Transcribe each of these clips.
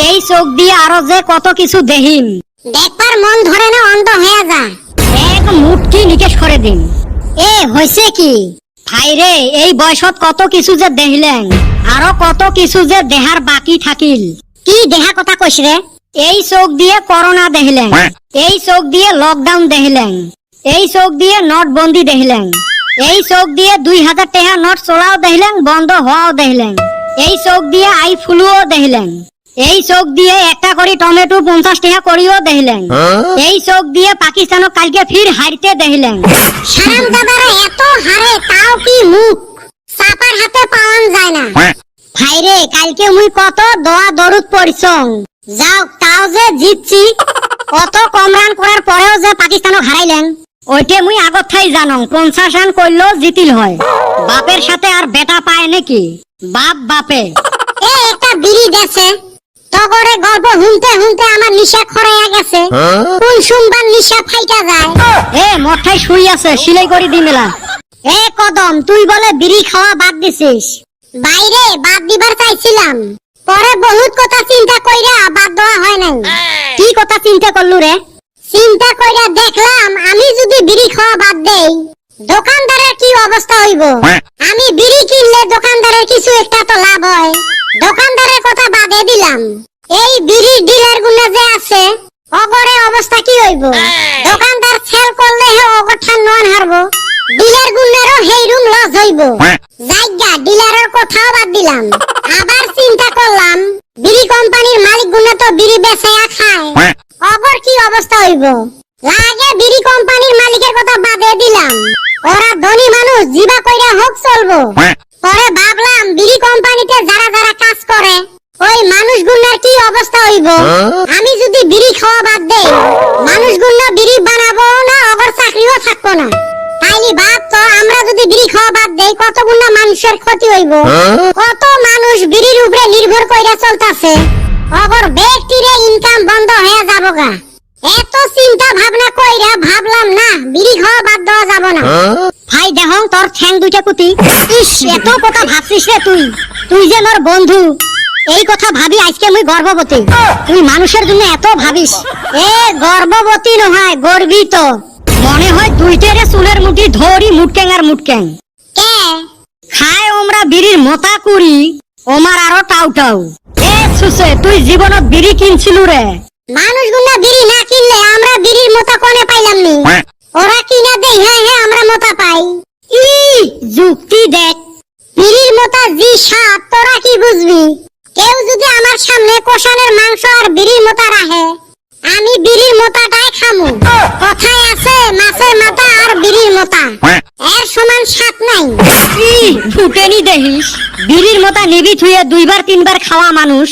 এই চোখ দিয়ে আরও যে কত কিছু দেহিম দেখবার মন ধরে না অন্ধ হয়ে যা। এক মুটকি নিকেশ করে দিন এ হইছে কি? ভাইরে এই বয়সত কত কিছু যে দেখিলেন আরও কত কিছু যে দেহার বাকি থাকিল। কি দেহা কথা কইস রে এই চোখ দিয়ে করোনা দেখিলেন এই চোখ দিয়ে লকডাউন দেখিলেন এই চোখ দিয়ে নোটবন্দি দেখিলেন এই চোখ দিয়ে দুই হাজার টাকা নোট চলাও দেখিলেন বন্ধ হওয়াও দেখিলেন এই চোখ দিয়ে আই ফুলুও দেখিলেন। এই চোখ দিয়ে একটা করে টমেটো পঞ্চাশ টাকা করিও দেখলেন এই চোখ দিয়ে পাকিস্তানক কালকে ফির হারতে দেখলেন এত হারে তাও কি মুখ? চাপার হাতে পাওয়ান যায় না। ভাইরে কালকে মুই কত দোয়া দরুদ পড়ছং। যাও তাও যে জিতছি কত কম রান করার পরেও যে পাকিস্তানক হারাইলেন। ওইটে মুই আগত থাই জানং পঞ্চাশ রান করলেও জিতিল হয়। বাপের সাথে আর বেটা পায় নাকি? বাপ বাপে। এ একটা বিড়ি দেছে। তগরে গল্প হুনতে হুনতে আমার নিশা খরাইয়া গেছে। কোন শুনবার নিশা ফাইটা যায়। এ মঠাই শুই আছে সিলাই করে দি মেলা। এ কদম তুই বলে বিড়ি খাওয়া বাদ দিছিস। বাইরে বাদ দিবার চাইছিলাম। পরে বহুত কথা চিন্তা কইরা বাদ দেওয়া হয় নাই। কি কথা চিন্তা করলু রে? চিন্তা কইরা দেখলাম আমি যদি বিড়ি খাওয়া বাদ দেই দোকানদারের কি অবস্থা হইব? আমি বিড়ি কিনলে দোকানদারের কিছু একটা তো লাভ হয়। দোকানদারের কথা বাদে দিলাম। বিড়ির ডিলারগুলো যে আছে অগরে অবস্থা কি হইব? দোকানদার সেল করলে হে অগঠান নন হারবো। ডিলার গুলেরও হেই রুম লস হইব জায়গা ডিলারের কথাও বাদ দিলাম। আবার চিন্তা করলাম বিড়ি কোম্পানির মালিকগুলো তো বিড়ি বেচায়া খায়। অগর কি অবস্থা হইব? লাগে বিড়ি কোম্পানির মালিকের কথা বাদে দিলাম। ওরা ধনী মানুষ জিবা কইরা হোক চলবো। পরে ভাবলাম বিড়ি কোম্পানিতে যারা যারা কাজ করে ওই মানুষগুলোর কি অবস্থা হইব? আমি যদি বিড়ি খাওয়া বাদ দেই মানুষগুলো বিড়ি বানাবো না অগর চাকরিও থাকব না। তাইলে ভাব তো আমরা যদি বিড়ি খাওয়া বাদ দেই কতগুলো মানুষের ক্ষতি হইব? কত মানুষ বিড়ির উপরে নির্ভর কইরা চলতাছে? অগর ব্যক্তিরে ইনকাম বন্ধ হয়ে যাব গা। এত চিন্তা ভাবনা কইরা ভাবলাম না বিড়ি খাওয়া বাদ দেওয়া যাব না। ভাই দেহং তোর ঠ্যাং দুইটা কুতি ইস এত কথা ভাবছিস রে তুই। তুই যে মোর বন্ধু। এই কথা ভাবি আজকে মুই গর্ভবতী। তুই মানুষের জন্য এত ভাবিস। এ গর্ভবতী নহয় গর্বিত। মনে হয় দুইটারে চুলের মুঠি ধরি মুটক্যাং আর মুটক্যাং কে খায় ওমরা বিড়ির মোতা কুড়ি ওমার আরও টাউ টাউ। এ সুসে তুই জীবনত বিড়ি কিনছিলু রে। মানুষগুলো বিড়ি না কিনলে আমরা বিড়ির মতো কোনে পাইলাম নি। ওরা কিনা দেই হ্যাঁ হ্যাঁ আমরা মতো পাই ই যুক্তি দেখ বিড়ির মতো জি স্বাদ তোরা কি বুঝবি কেউ যদি আমার সামনে কোষানের মাংস আর বিড়ির মতো আমি বিড়ির মোতাটাই খামু। কথায় আছে মাছের মাথা আর বিড়ির মোতা এর সমান স্বাদ নাই। ফুটেনি বিড়ির মোতা নিবি থুয়ে দুইবার তিনবার খাওয়া মানুষ।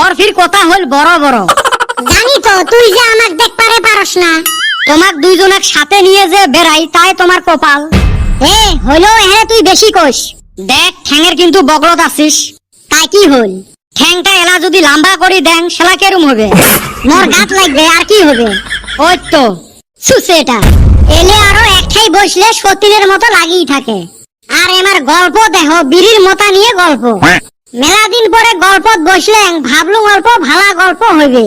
ওর ফির কথা হল বড় বড় জানি তো তুই যে আমাকে দেখপারে পারস না। তোমাক দুইজনাক সাথে নিয়ে যে বেড়াই তাই তোমার কপাল। এ হইল হ্যাঁ তুই বেশি কইস। দেখ ঠ্যাঙের কিন্তু বগলত আছিস। তাই কি হল? ঠ্যাংটা এলা যদি লাম্বা করি দেন সেলা কেরম হবে? মোর গাত লাগবে, আর কি হবে? ওই তো, সুসে এটা। এলে আরও একটাই বসলে সতীনের মতো লাগিয়ে থাকে। আর এমার গল্প দেহ, বিড়ির মতা নিয়ে গল্প। মেলা দিন পরে গল্পত বসলেন ভাবলুম অল্প ভালা গল্প হইবে।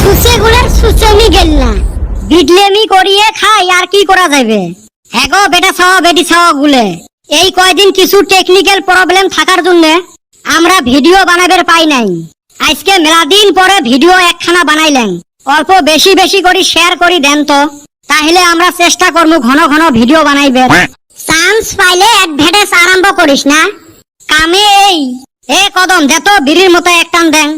সুসে গুলের সুসেমি গেল না বিডলেমি করিয়ে খাই, আর কি করা যাবে হ্যাঁ গো বেটা ছাওয়া বেটি ছাওয়া গুলে। এই কয়দিন কিছু টেকনিক্যাল প্রবলেম থাকার জন্য আমরা ভিডিও বানাবার পাই নাই। আজকে মেলা দিন পরে ভিডিও একখানা বানাইলেন। অল্প বেশি বেশি করে শেয়ার করি দেন তো। তাহলে আমরা চেষ্টা করব ঘন ঘন ভিডিও বানাইবে চান্স পাইলে অ্যাডভার্টাইজ আরম্ভ করিস না। কামে এই এ কদম দে তো বিড়ির মতো একটান দেন।